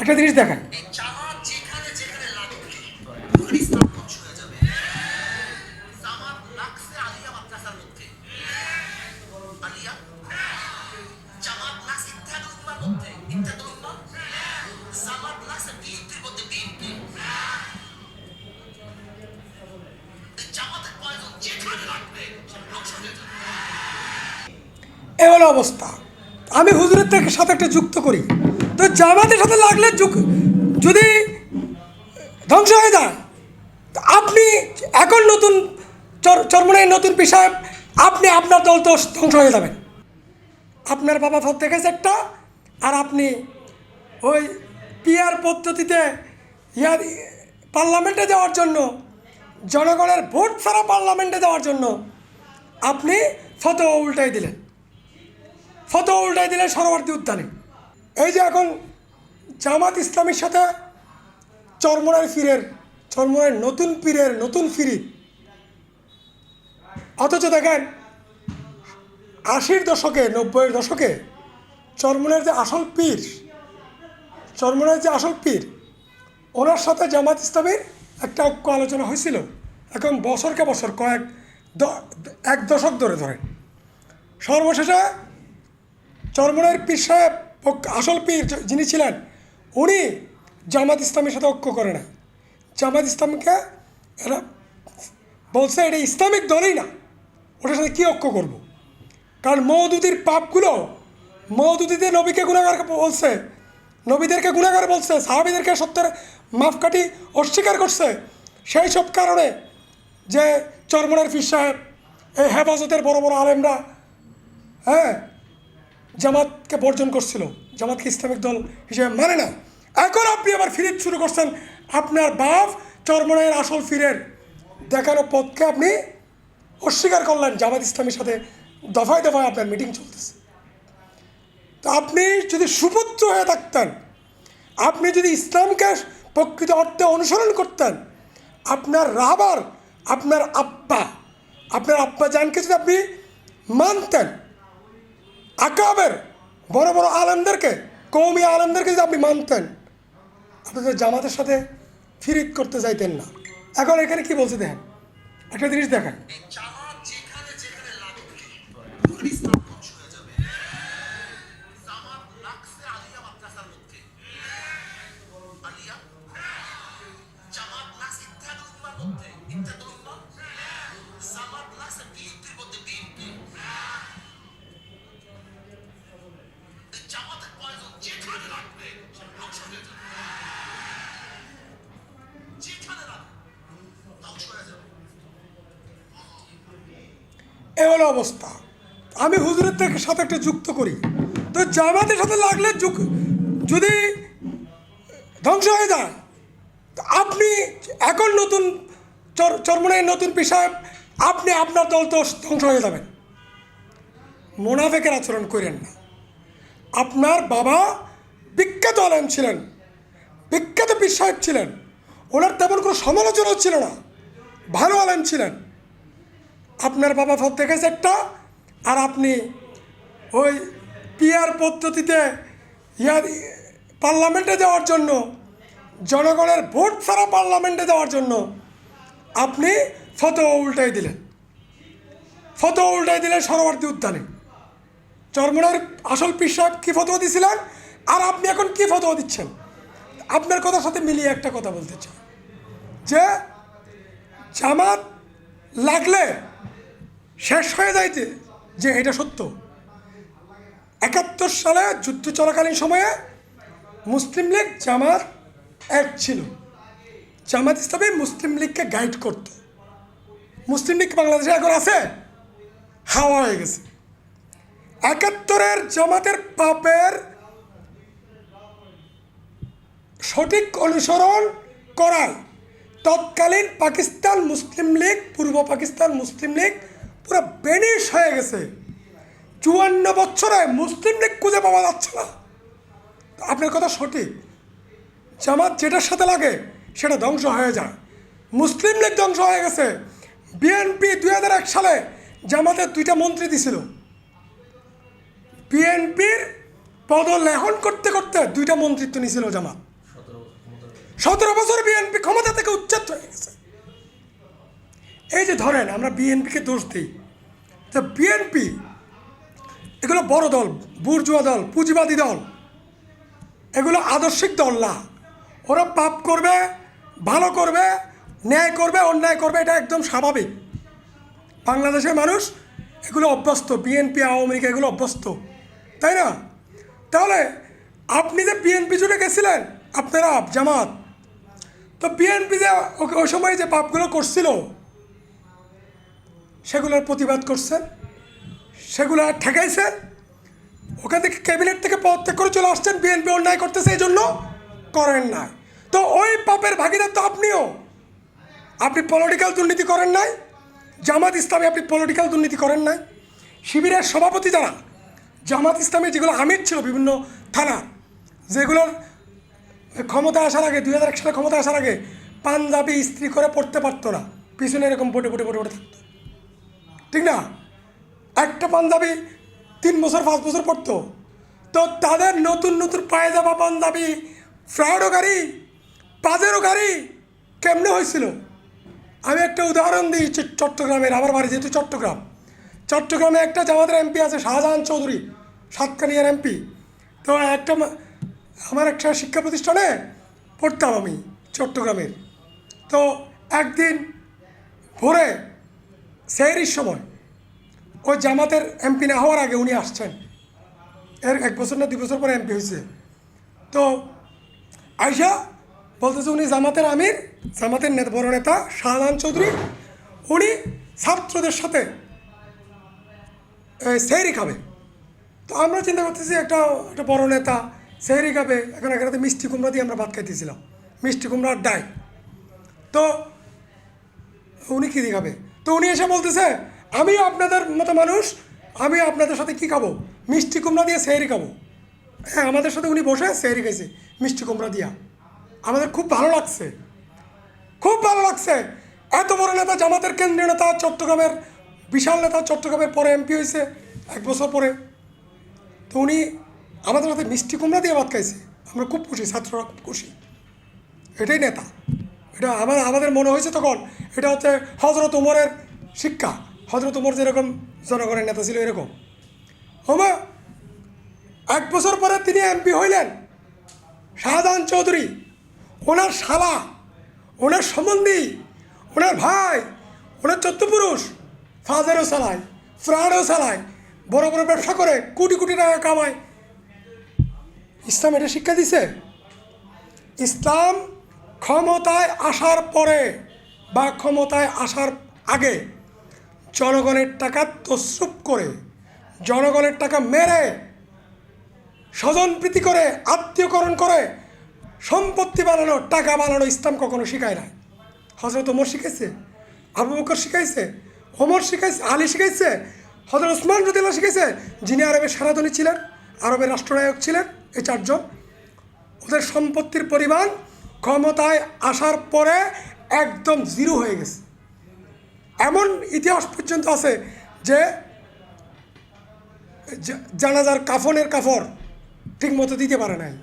একটা জিনিস দেখান। এ হলো অবস্থা। আমি হুজুরের থেকে সাথে একটা যুক্ত করি। তো জামাতের সাথে লাগলে যদি ধ্বংস হয়ে যায় আপনি এখন নতুন চর- চরমনের নতুন পেশায় আপনি আপনার দল তো ধ্বংস হয়ে যাবেন আপনার বাবা ভোট দেখেছে একটা আর আপনি ওই পিয়ার পদ্ধতিতে ইয়ার পার্লামেন্টে যাওয়ার জন্য, জনগণের ভোট ছাড়া পার্লামেন্টে যাওয়ার জন্য আপনি ফতোয়া উল্টাই দিলেন। ফতোয়া উল্টাই দিলেন সরবর্তী উদ্যানে। এই যে এখন জামাত ইসলামের সাথে চরমনের ফিরের চরমনের নতুন পীরের, নতুন ফিরি। অথচ দেখেন, আশির দশকে, নব্বইয়ের দশকে চরমনের যে আসল পীর, চরমনের যে আসল পীর, ওনার সাথে জামাত ইসলামের একটা ঐক্য আলোচনা হয়েছিল। এখন বছরকে বছর, কয়েক এক দশক ধরে ধরে সর্বশেষে চরমনের পীর সাহেব আসল পীর যিনি ছিলেন, উনি জামাত ইসলামের সাথে ঐক্য করে না জামাত ইসলামকে এরা বলছে, এটা ইসলামিক দলই না, ওটার সাথে কী ঐক্য করব? কারণ মৌদুদির পাপগুলো মৌদুদিদের নবীকে গুণাগার বলছে, নবীদেরকে গুণাগার বলছে, সাহাবিদেরকে সত্যের মাপকাঠি অস্বীকার করছে। সেই সব কারণে যে চরমনের ফির সাহেব, এই হেফাজতের বড় বড় আলেমরা হ্যাঁ জামাতকে বর্জন করছিল। জামাতকে ইসলামিক দল হিসেবে মানে না। এখন আপনি আবার ফিরে শুরু করছেন। আপনার বাপ চরমনের আসল ফিরের। দেখানো পথকে আপনি অস্বীকার করলেন। জামাত ইসলামের সাথে দফায় দফায় আপনার মিটিং চলতেছে। তো আপনি যদি সুপুত্র হয়ে থাকতেন, আপনি যদি ইসলামকে প্রকৃত অর্থে অনুসরণ করতেন, আপনার রাবার, আপনার আব্বা আপনার আব্বা জানকে যদি আপনি মানতেন আকাবের, বড় বড় আলেমদেরকে কৌমি আলেমদেরকে যদি আপনি মানতেন, আপনি তো জামাতের সাথে ফিরিক করতে চাইতেন না। এখন এখানে কি বলছে দেখেন? একটা জিনিস দেখেন। এ হলো অবস্থা। আমি হুজুরের থেকে সাথে একটা যুক্ত করি। তো জামাতের সাথে লাগলে যদি ধ্বংস হয়ে যায় আপনি এখন নতুন চর- চরমনের নতুন পেশায় আপনি আপনার দল তো ধ্বংস হয়ে যাবেন। মোনাফেকের আচরণ করেন না। আপনার বাবা বিখ্যাত আলেম ছিলেন, বিখ্যাত সাহেব ছিলেন, ওনার তেমন কোনো সমালোচনা ছিল না। ভালো আলেম ছিলেন। আপনার বাবা ভোট দেখেছে একটা, আর আপনি ওই পিয়ার পদ্ধতিতে ইয়ার পার্লামেন্টে যাওয়ার জন্য, জনগণের ভোট ছাড়া পার্লামেন্টে যাওয়ার জন্য আপনি ফতোয়া উল্টাই দিলেন। ফতোয়া উল্টাই দিলেন সরবর্তী উদ্যানে। চরমনের আসল পীর সাহেব কী ফতোয়া দিয়েছিলেন আর আপনি এখন কী ফতোয়া দিচ্ছেন? আপনার কথার সাথে মিলিয়ে একটা কথা বলতে চাই। যে জামাত লাগলে শেষ হয়ে যাইতে যে এটা সত্য। একাত্তর সালে যুদ্ধ চলাকালীন সময়ে মুসলিম লীগ জামাত এক ছিল। জামাত ইসলামী মুসলিম লীগকে গাইড করত। মুসলিম লীগ বাংলাদেশে এখন আছে? হাওয়া হয়ে গেছে। একাত্তরের জামাতের পাপের সঠিক অনুসরণ করায় তৎকালীন পাকিস্তান মুসলিম লীগ, পূর্ব পাকিস্তান মুসলিম লীগ পুরো বেনিশ হয়ে গেছে। চুয়ান্ন বছরে মুসলিম লীগ খুঁজে পাওয়া যাচ্ছে না। আপনার কথা সঠিক। জামাত যেটার সাথে লাগে, সেটা ধ্বংস হয়ে যায়। মুসলিম লীগ ধ্বংস হয়ে গেছে। বিএনপি দুই এক সালে জামাতের দুইটা মন্ত্রী দিছিল। বিএনপির পদ পদলেহন করতে করতে দুইটা মন্ত্রিত্ব নিয়েছিল জামাত। সতেরো বছর বিএনপি ক্ষমতা থেকে উচ্ছেদ হয়ে গেছে। এই যে ধরেন আমরা বিএনপিকে দোষ দিই, তো বিএনপি, এগুলো বড় দল, বুর্জুয়া দল, পুঁজিবাদী দল, এগুলো আদর্শিক দল না। ওরা পাপ করবে, ভালো করবে, ন্যায় করবে, অন্যায় করবে, এটা একদম স্বাভাবিক। বাংলাদেশের মানুষ এগুলো অভ্যস্ত, বিএনপি, আওয়ামী লীগ এগুলো অভ্যস্ত, তাই না? তাহলে আপনি যে বিএনপি জুড়ে গেছিলেন, আপনারা জামাত, তো বিএনপি যে ওই সময় যে পাপগুলো করছিল সেগুলোর প্রতিবাদ করছেন সেগুলো ঠেকাইছেন ওখান থেকে ক্যাবিনেট থেকে পদত্যাগ করে চলে আসছেন, বিএনপি অন্যায় করতেছে, এই জন্য করেন নাই। তো ওই পাপের ভাগিদার তো আপনিও। আপনি পলিটিক্যাল দুর্নীতি করেন নাই, জামাত ইসলামে আপনি পলিটিক্যাল দুর্নীতি করেন নাই। শিবিরের সভাপতি যারা, জামাত ইসলামে যেগুলো আমির ছিল বিভিন্ন থানা যেগুলোর ক্ষমতা আসার আগে, দুই হাজার এক সালে ক্ষমতা আসার আগে পাঞ্জাবি ইস্ত্রি করে পড়তে পারতো না। পিছনে এরকম বটে বটে বটে বটে থাকতো। ঠিক না? একটা পাঞ্জাবি তিন বছর, পাঁচ বছর পড়তো। তো তাদের নতুন নতুন পায়জামা পাঞ্জাবি ফ্রাউডও গাড়ি, পাজেরও গাড়ি, কেমনে হয়েছিল? আমি একটা উদাহরণ দিই চট্টগ্রামের, আমার বাড়ি যেহেতু চট্টগ্রাম। চট্টগ্রামে একটা জামাতের এমপি আছে শাহজাহান চৌধুরী, সাতকানিয়ার এমপি। তো একটা আমার একটা শিক্ষা প্রতিষ্ঠানে পড়তাম আমি চট্টগ্রামের। তো একদিন ভোরে সেহরির সময় ওই জামাতের এমপি না হওয়ার আগে উনি আসছেন। এর এক বছর না দুই বছর পরে এমপি হয়েছে। তো আয়সা বলতেছে উনি জামাতের আমির, জামাতের বড় নেতা শাহজাহান চৌধুরী, উনি ছাত্রদের সাথে সেহরি খাবে। তো আমরা চিন্তা করতেছি একটা একটা বড় নেতা সেহরি খাবে। এখন এখানে মিষ্টি কুমড়া দিয়ে আমরা ভাত খাইতেছিলাম। মিষ্টি কুমড়ার ডাই। তো উনি কী দিয়ে খাবে? তো উনি এসে বলতেছে আমিও আপনাদের মতো মানুষ, আমি আপনাদের সাথে কি খাব? মিষ্টি কুমড়া দিয়ে সেহরি খাব। হ্যাঁ আমাদের সাথে উনি বসে সেহরি খাইছে, মিষ্টি কুমড়া দিয়া। আমাদের খুব ভালো লাগছে। খুব ভালো লাগছে। এত বড় নেতা, জামাতের কেন্দ্রীয় নেতা, চট্টগ্রামের বিশাল নেতা, চট্টগ্রামের পরে এমপি হয়েছে, এক বছর পরে। তো উনি আমাদের সাথে মিষ্টি কুমড়া দিয়ে ভাত খাইছে। আমরা খুব খুশি, ছাত্ররা খুব খুশি। এটাই নেতা। এটা আমার, আমাদের মনে হয়েছে তখন, এটা হচ্ছে হজরত উমরের শিক্ষা। হজরত উমর যেরকম জনগণের নেতা ছিল এরকম। হমা এক বছর পরে তিনি এমপি হইলেন, শাহজাহান চৌধুরী। ওনার শালা, ওনার সম্বন্ধী, ওনার ভাই, ওনার চতুর্পুরুষ ফাজারও চালায় ফ্রাডও চালায় বড় বড় ব্যবসা করে, কোটি কোটি টাকা কামায়। ইসলাম এটা শিক্ষা দিছে? ইসলাম ক্ষমতায় আসার পরে বা ক্ষমতায় আসার আগে জনগণের টাকা তসরুপ করে, জনগণের টাকা মেরে স্বজনপ্রীতি করে, আত্মীয়করণ করে, সম্পত্তি বানানো, টাকা বানানো ইসলাম কখনো শিখায় না হজরত ওমর শিখাইছে, আবু বকর শিখাইছে, ওমর শিখাইছে, আলী শিখাইছে হজরত ওসমান রদিল্লা শিখাইছে, যিনি আরবের সারাধনী ছিলেন, আরবের রাষ্ট্রনায়ক ছিলেন এই চারজন। ওদের সম্পত্তির পরিমাণ ক্ষমতায় আসার পরে একদম জিরো হয়ে গেছে। এমন ইতিহাস পর্যন্ত আছে যে জানাজার কাফনের কাফর ঠিক মতো দিতে পারে নাই।